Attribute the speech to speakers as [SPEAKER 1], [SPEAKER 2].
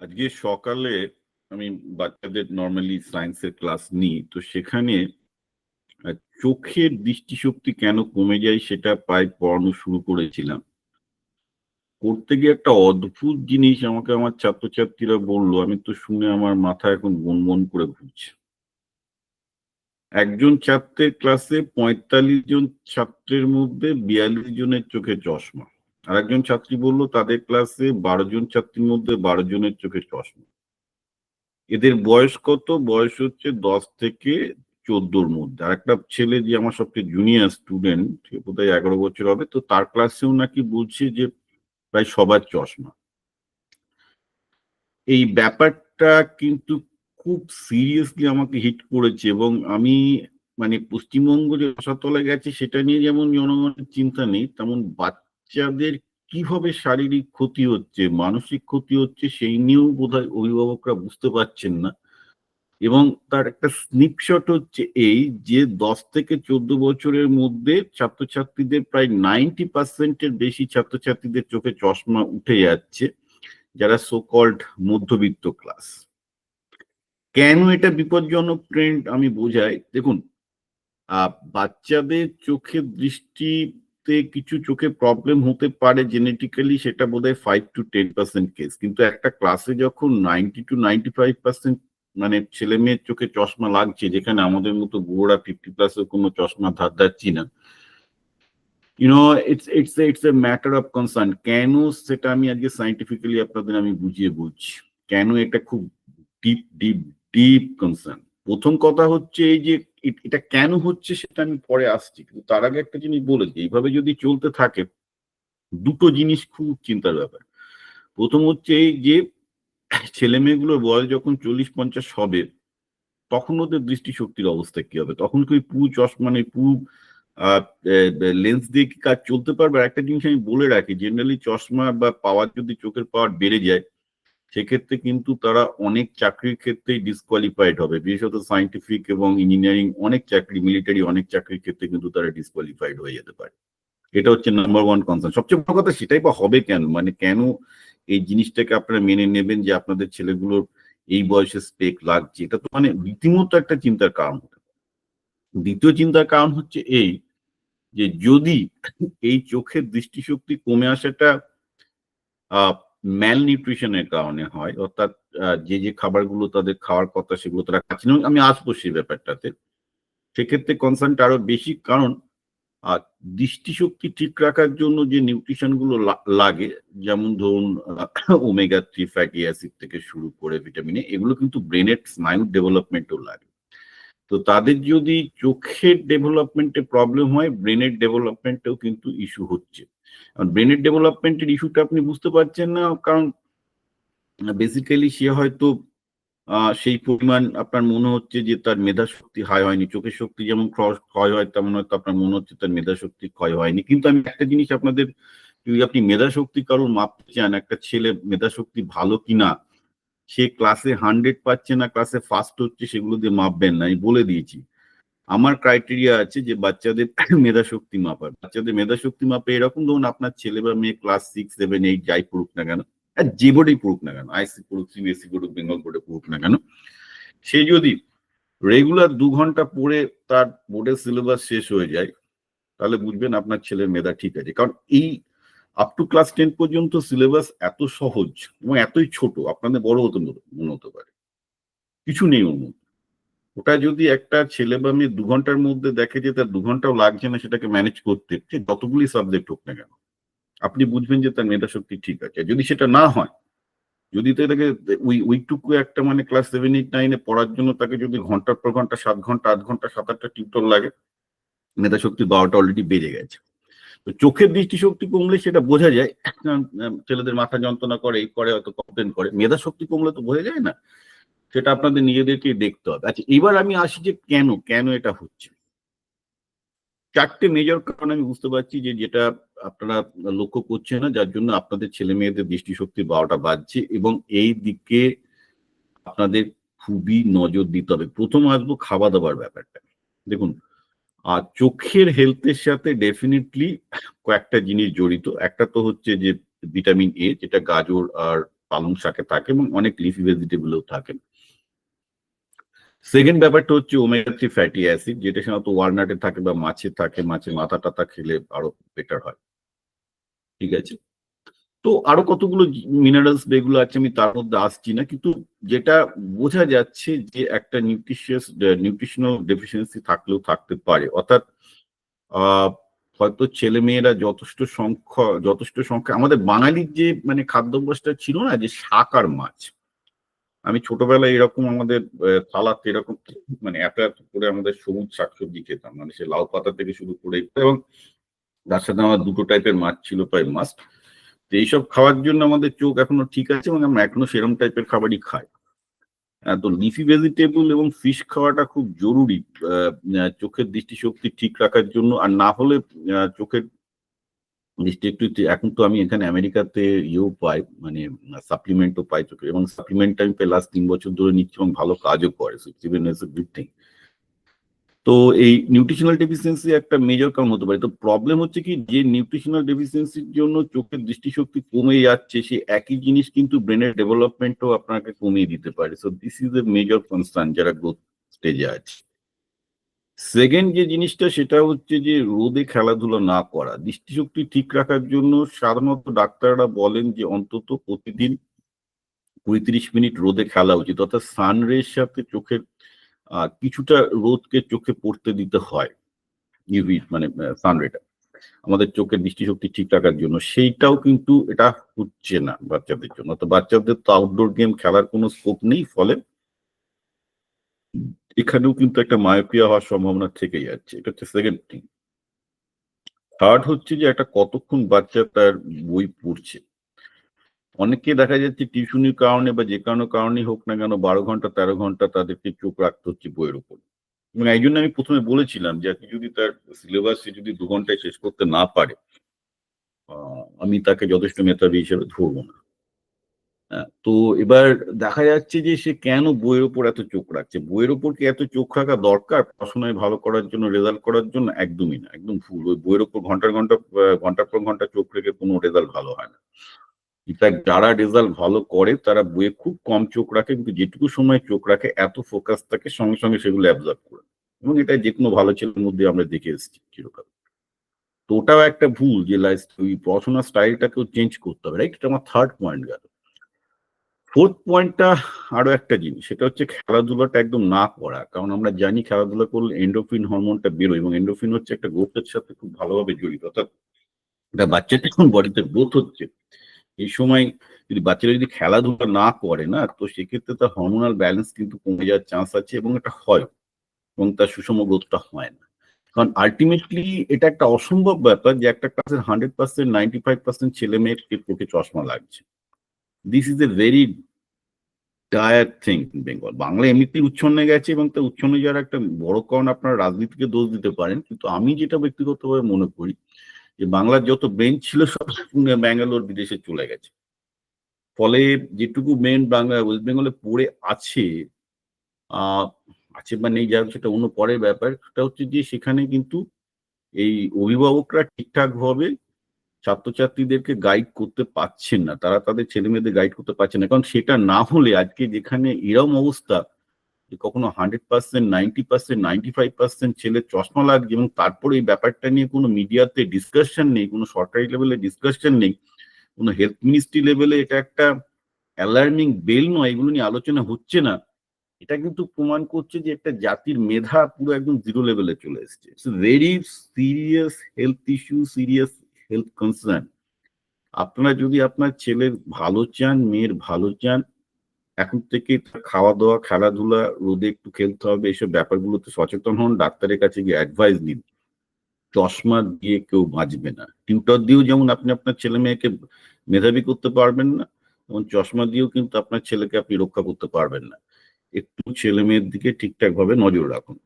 [SPEAKER 1] আজকে সকালে আমি বাচ্চাদের নর্মালি সায়েন্সের ক্লাস নিই, তো সেখানে চোখের দৃষ্টিশক্তি কেন কমে যায় সেটা প্রায় পড়ানো শুরু করেছিলাম। করতে গিয়ে একটা অদ্ভুত জিনিস আমাকে আমার ছাত্রছাত্রীরা বলল, আমি তো শুনে আমার মাথা এখন বনবন করে ঘুরছে। একজন ছাত্রের ক্লাসে পঁয়তাল্লিশ জন ছাত্রের মধ্যে বিয়াল্লিশ জনের চোখে চশমা। আর একজন ছাত্রী বলল, তাদের ক্লাসে বারো জন ছাত্রীর মধ্যে বারো জনের চোখে চশমা। এদের বয়স কত? বয়স হচ্ছে দশ থেকে চোদ্দোর মধ্যে। আর একটা ছেলে যে আমার সবচেয়ে জুনিয়র স্টুডেন্ট বোধহয় এগারো বছর হবে, তো তার ক্লাসেও নাকি বলছে যে প্রায় সবার চশমা। এই ব্যাপারটা কিন্তু খুব সিরিয়াসলি আমাকে হিট করেছে এবং আমি মানে পশ্চিমবঙ্গ যে রসাতলে গেছে, সেটা নিয়ে যেমন জনগণের চিন্তা নেই, তেমন বাচ্চাদের কীভাবে শারীরিক ক্ষতি হচ্ছে, মানসিক ক্ষতি হচ্ছে, সেই নিয়েও বোধহয় অভিভাবকরা বুঝতে পারছেন না। এবং তার একটা স্নিপশট হচ্ছে এই যে, দশ থেকে চোদ্দ বছরের মধ্যে ছাত্রছাত্রীদের প্রায় নাইনটি পার্সেন্টের বেশি ছাত্রছাত্রীদের চোখে চশমা উঠে যাচ্ছে, যারা সো কল্ড মধ্যবিত্ত ক্লাস কেন এটা বিপজ্জনক ট্রেন্ড আমি বোঝাই? দেখুন বাচ্চাদের চোখের দৃষ্টিতে কিছু চোখে প্রবলেম হতে পারে জেনেটিক্যালি সেটা বোধহয় five to ten percent case কিন্তু একটা ক্লাসে যখন ninety two ninety five percent মানে ছেলে মেয়ের চোখে চশমা লাগছে, যেখানে আমাদের মতো বুড়োরা ফিফটি প্লাসের কোনো চশমা ধার ধাচ্ছি না you know it's it's it's a matter of concern কেন সেটা আমি আজকে সাইন্টিফিক্যালি আপনাদের আমি বুঝিয়ে বলছি। কেন এটা খুব ডিপ ডিপ ডিপ কনসার্ন প্রথম কথা হচ্ছে এই যে এটা কেন হচ্ছে সেটা আমি পরে আসছি। কিন্তু তার আগে একটা জিনিস বলেছি এইভাবে যদি চলতে থাকে, দুটো জিনিস খুব চিন্তার ব্যাপার। প্রথম হচ্ছে এই যে ছেলে মেয়েগুলোর বয়স যখন চল্লিশ পঞ্চাশ হবে, তখন ওদের দৃষ্টিশক্তির অবস্থা কি হবে? তখন কি পুরো চশমা মানে পুরো লেন্স দিয়ে কি কাজ চলতে পারবে? একটা জিনিস আমি বলে রাখি জেনারেলি চশমা বা পাওয়ার যদি চোখের পাওয়ার বেড়ে যায় সেক্ষেত্রে কিন্তু তারা অনেক চাকরির ক্ষেত্রেই ডিসকোয়ালিফাইড হবে। বিশেষত সাইন্টিফিক এবং ইঞ্জিনিয়ারিং অনেক চাকরি মিলিটারি অনেক চাকরির ক্ষেত্রে কিন্তু তারা ডিসকোয়ালিফাইড হয়ে যেতে পারে। এটা হচ্ছে নাম্বার ওয়ান কনসার্ন সবচেয়ে বড় কথা সেটাই বা হবে কেন? মানে কেন এই জিনিসটাকে আপনারা মেনে নেবেন যে আপনাদের ছেলেগুলোর এই বয়সে স্পেক লাগছে? এটা তো মানে রীতিমতো একটা চিন্তার কারণ হতে দ্বিতীয় চিন্তার কারণ হচ্ছে এই যে যদি এই চোখের দৃষ্টিশক্তি কমে আসাটা ম্যাল নিউট্রিশনের কারণে হয়, অর্থাৎ যে যে খাবারগুলো তাদের খাওয়ার কথা সেগুলো তারা খাচ্ছে। না আমি আসব সেই ব্যাপারটাতে। সেক্ষেত্রে কনসার্নটা আরও বেশি কারণ আর দৃষ্টিশক্তি ঠিক রাখার জন্য যে নিউট্রিশনগুলো লা- লাগে, যেমন ধরুন ওমেগা থ্রি ফ্যাটি অ্যাসিড থেকে শুরু করে ভিটামিন এগুলো কিন্তু ব্রেনের স্নায়ু ডেভেলপমেন্টও লাগে। তো তাদের যদি চোখের ডেভেলপমেন্টে প্রবলেম হয় ব্রেনের ডেভেলপমেন্টেও কিন্তু ইস্যু হচ্ছে। ব্রেনের ডেভেলপমেন্টের ইস্যুটা আপনি বুঝতে পারছেন না, কারণ বেসিক্যালি সে হয়তো সেই পরিমাণ আপনার মনে হচ্ছে যে তার মেধা শক্তি হাই হয়নি। চোখের শক্তি যেমন ক্ষয় হয়, তেমন হয়তো আপনার মনে হচ্ছে তার মেধা শক্তি ক্ষয় হয়নি। কিন্তু আমি একটা জিনিস আপনাদের, যদি আপনি মেধা শক্তি কারোর মাপতে চান, একটা ছেলে মেধা শক্তি ভালো কিনা, সে ক্লাসে হান্ড্রেড পাচ্ছে না ক্লাসে ফার্স্ট হচ্ছে, সেগুলো দিয়ে মাপবেন না। আমি বলে দিয়েছি। আমার ক্রাইটেরিয়া আছে যে বাচ্চাদের মেধা শক্তি মাপার। বাচ্চাদের মেধা শক্তি মাপে এরকম ধরুন আপনার ছেলে বা মেয়ে ক্লাস সিক্স সেভেন এইট যাই পড়ুক না কেন যে বোর্ডেই পড়ুক না কেন আইসি পড়ুক সিবিএসসি পড়ুক বেঙ্গল বোর্ডে পড়ুক না কেন, সে যদি রেগুলার দু ঘণ্টা পড়ে তার বোর্ডের সিলেবাস শেষ হয়ে যায়, তাহলে বুঝবেন আপনার ছেলের মেধা ঠিক আছে। কারণ এই আপ টু ক্লাস টেন পর্যন্ত সিলেবাস এত সহজ এবং এতই ছোট, আপনাদের বড় হতে মনে হতে পারে। কিছু নেই ওর মধ্যে। ওটা যদি একটা ছেলে বা মেয়ে দু ঘণ্টার মধ্যে দেখে যে তার দু ঘন্টাও লাগছে না, সেটাকে ম্যানেজ করতে যতগুলি সাবজেক্ট হোক না কেন। আপনি বুঝবেন যে তার মেধা শক্তি ঠিক আছে। যদি সেটা না হয়, যদি তো এটাকে ওই, ওইটুকু একটা মানে ক্লাস সেভেন এইট নাইনে পড়ার জন্য তাকে যদি ঘণ্টার পর ঘণ্টা, সাত ঘণ্টা, আট ঘণ্টা, সাত, আটটা টিউটর লাগে, মেধা শক্তি বারোটা অলরেডি বেড়ে গেছে। তো চোখের দৃষ্টিশক্তি কমলে সেটা বোঝা যায়। ছেলেদের মাথা যন্ত্রণা করে, এই করে হয়তো কমপ্লেন করে। মেধা শক্তি কমলে তো বোঝা যায় না। সেটা আপনাদের নিজেদেরকেই দেখতে হবে। আচ্ছা এবার আমি আসি যে কেন কেন এটা হচ্ছে? চারটে মেজর কারণ আমি বুঝতে পারছি যে যেটা আপনারা লক্ষ্য করছে না, যার জন্য আপনাদের ছেলে মেয়েদের দৃষ্টিশক্তি বারোটা বাজছে এবং এই দিকে আপনাদের খুবই নজর দিতে হবে। প্রথম আসব খাওয়া দাওয়ার ব্যাপারটা। দেখুন আর চোখের হেলথের সাথে ডেফিনেটলি কয়েকটা জিনিস জড়িত। একটা তো হচ্ছে যে ভিটামিন এ যেটা গাজর আর পালং শাকে থাকে এবং অনেক লিফি ভেজিটেবলও থাকে। সেকেন্ড ব্যাপারটা হচ্ছে ওমেগা থ্রি ফ্যাটি অ্যাসিড যেটা সাধারণত ওয়ালনাটে থাকে বা মাছে থাকে, মাছের মাথা টাথা খেলে আরও বেটার হয়। ঠিক আছে? তো আরও কতগুলো মিনারেলস যেগুলো আছে আমি তার মধ্যে আসছি না, কিন্তু যেটা বোঝা যাচ্ছে যে একটা নিউট্রিশিয়াস নিউট্রিশনাল ডেফিসিয়েন্সি থাকলেও থাকতে পারে। অর্থাৎ হয়তো ছেলে মেয়েরা যথেষ্ট সংখ্যা যথেষ্ট সংখ্যা আমাদের বাঙালির যে মানে খাদ্যাভ্যাসটা ছিল না যে শাক আর মাছ আমি ছোটবেলায় এরকম আমাদের সালাদ এরকম মানে এত এত করে আমাদের সবুজ শাকসবজি খেতাম। মানে সে লাউ পাতা থেকে শুরু করে এবং তার সাথে আমার দুটো টাইপের মাছ ছিল প্রায় মাছ তো এইসব খাওয়ার জন্য আমাদের চোখ এখনও ঠিক আছে এবং আমরা এখনও সেরকম টাইপের খাবারই খাই। তো লিফি ভেজিটেবল এবং ফিশ খাওয়াটা খুব জরুরি চোখের দৃষ্টিশক্তি ঠিক রাখার জন্য। আর না হলে চোখের একটু এখন তো আমি এখানে আমেরিকাতে ইয়েও পাই মানে সাপ্লিমেন্টও পাই চোখের এবং সাপ্লিমেন্ট আমি লাস্ট তিন বছর ধরে নিচ্ছি এবং ভালো কাজও করে গুড থিং তো এই নিউট্রিশনাল ডেফিসিয়েন্সি একটা মেজর কারণ হতে পারে। তো প্রবলেম হচ্ছে কি, যে নিউট্রিশনাল ডেফিসিয়েন্সির জন্য চোখের দৃষ্টিশক্তি কমে যাচ্ছে, সে একই জিনিস কিন্তু ব্রেনের ডেভেলপমেন্টও আপনাকে কমিয়ে দিতে পারে। So this is a major concern যারা গ্রোথ স্টেজে আছে। সেকেন্ড যে জিনিসটা, সেটা হচ্ছে যে রোদে খেলাধুলা না করা। দৃষ্টিশক্তি ঠিক রাখার জন্য সাধারণত ডাক্তাররা বলেন যে অন্তত প্রতিদিন পঁয়ত্রিশ মিনিট রোদে খেলা উচিত, অর্থাৎ সানরের সাথে চোখের কিছুটা রোদকে চোখে পড়তে দিতে হয়। ইউভি মানে সানরেটা আমাদের চোখের দৃষ্টিশক্তি ঠিক রাখার জন্য। সেইটাও কিন্তু এটা হচ্ছে না বাচ্চাদের জন্য। তো বাচ্চাদের তো আউটডোর গেম খেলার কোনো স্কোপ নেই, ফলে এখানেও কিন্তু একটা মায়োপিয়া হওয়ার সম্ভাবনা থেকে যাচ্ছে। এটা হচ্ছে সেকেন্ড থিং থার্ড হচ্ছে যে একটা কতক্ষণ বাচ্চা তার বই পড়ছে। অনেকে দেখা যাচ্ছে টিউশনির কারণে বা যে কোনো কারণেই হোক না কেন বারো ঘণ্টা, তেরো ঘণ্টা তাদেরকে চোখ রাখতে হচ্ছে বইয়ের উপর। এবং এই জন্য আমি প্রথমে বলেছিলাম যে আপনি যদি তার সিলেবাস যদি দু ঘন্টায় শেষ করতে না পারে আমি তাকে যথেষ্ট মেধাবী হিসেবে ধরবো না। তো এবার দেখা যাচ্ছে যে সে কেন বইয়ের ওপর এত চোখ রাখছে? বইয়ের ওপর কি এত চোখ রাখা দরকার? পড়াশোনায় ভালো করার জন্য রেজাল্ট করার জন্য? একদমই না, একদম ফুল ওই বইয়ের ওপর ঘণ্টার ঘণ্টা ঘণ্টার পর ঘণ্টা চোখ রেখে কোনো রেজাল্ট ভালো হয় না। ইনফ্যাক্ট যারা রেজাল্ট ভালো করে, তারা বইয়ে খুব কম চোখ রাখে, কিন্তু যেটুকু সময় চোখ রাখে, এত ফোকাস থাকে সঙ্গে সঙ্গে সেগুলো অ্যাবজর্ভ করে। এবং এটা যে কোনো ভালো ছেলের মধ্যে আমরা দেখে এসেছি চিরকাল। তো ওটাও একটা ভুল যে লাইফ ওই পড়াশোনার স্টাইলটাকেও চেঞ্জ করতে হবে রাইট এটা আমার থার্ড পয়েন্ট গেল। ফোর্থ পয়েন্টটা আরও একটা জিনিস, সেটা হচ্ছে খেলাধুলাটা একদম না করা। কারণ আমরা জানি খেলাধুলা করলে এন্ডোফিন হরমোনটা বেরোয় এবং এন্ডোফিন হচ্ছে একটা গ্রোথের সাথে খুব ভালোভাবে জড়িত। অর্থাৎ বাচ্চাটা যখন বডিতে গ্রোথ হচ্ছে, এই সময় যদি বাচ্চারা যদি খেলাধুলা না করে না, তো সেক্ষেত্রে তার হরমোনাল ব্যালেন্স কিন্তু কমে যাওয়ার চান্স আছে এবং এটা হয় এবং তার সুষম গ্রোথটা হয় না। কারণ আলটিমেটলি এটা একটা অসম্ভব ব্যাপার যে একটা ক্লাসের hundred percent ninety five percent ছেলে মেয়ের চশমা লাগছে। This is a very dire thing Bengal Bangla এমনিতেই উচ্ছন্নে গেছে এবং তার উচ্ছন্নে যাওয়ার একটা বড় কারণ আপনারা রাজনীতিকে দোষ দিতে পারেন, কিন্তু আমি যেটা ব্যক্তিগতভাবে মনে করি যে বাংলার যত বেঞ্চ ছিল সব ব্যাঙ্গালোর বিদেশে চলে গেছে। ফলে যেটুকু মেন বাংলা, ওয়েস্ট বেঙ্গলে পড়ে আছে আছে বা নেই, যার সেটা অন্য পরের ব্যাপার। সেটা হচ্ছে যে সেখানে কিন্তু এই অভিভাবকরা ঠিকঠাক ভাবে ছাত্রছাত্রীদেরকে গাইড করতে পারছেন না। তারা তাদের ছেলে মেয়েদের গাইড করতে পারছে না। কারণ সেটা না হলে আজকে যেখানে এরম অবস্থা যে কখনো hundred percent ninety percent ninety five percent ছেলে চশমা লাগছে এবং তারপরে এই ব্যাপারটা নিয়ে কোনো মিডিয়াতে ডিসকাশন নেই, কোনো সরকারি লেভেলে ডিসকাশন নেই, কোনো হেলথ মিনিস্ট্রি লেভেলে এটা একটা অ্যালার্মিং বেল নয়, এগুলো নিয়ে আলোচনা হচ্ছে না। এটা কিন্তু প্রমাণ করছে যে একটা জাতির মেধা পুরো একদম জিরো লেভেলে চলে এসছে। Very serious health issue serious health concern আপনারা যদি আপনার ছেলের ভালো চান, মেয়ের ভালো চান, এখন থেকে খাওয়া দাওয়া খেলাধুলা, রোদে একটু খেলতে হবে, এসব ব্যাপারগুলোতে সচেতন হন, ডাক্তারের কাছে গিয়ে অ্যাডভাইস নিন। চশমা দিয়ে কেউ বাঁচবে না। টিউটার দিয়েও যেমন আপনি আপনার ছেলে মেয়েকে মেধাবী করতে পারবেন না এবং চশমা দিয়েও কিন্তু আপনার ছেলেকে আপনি রক্ষা করতে পারবেন না। একটু ছেলে মেয়ের দিকে ঠিকঠাক ভাবে নজর রাখুন।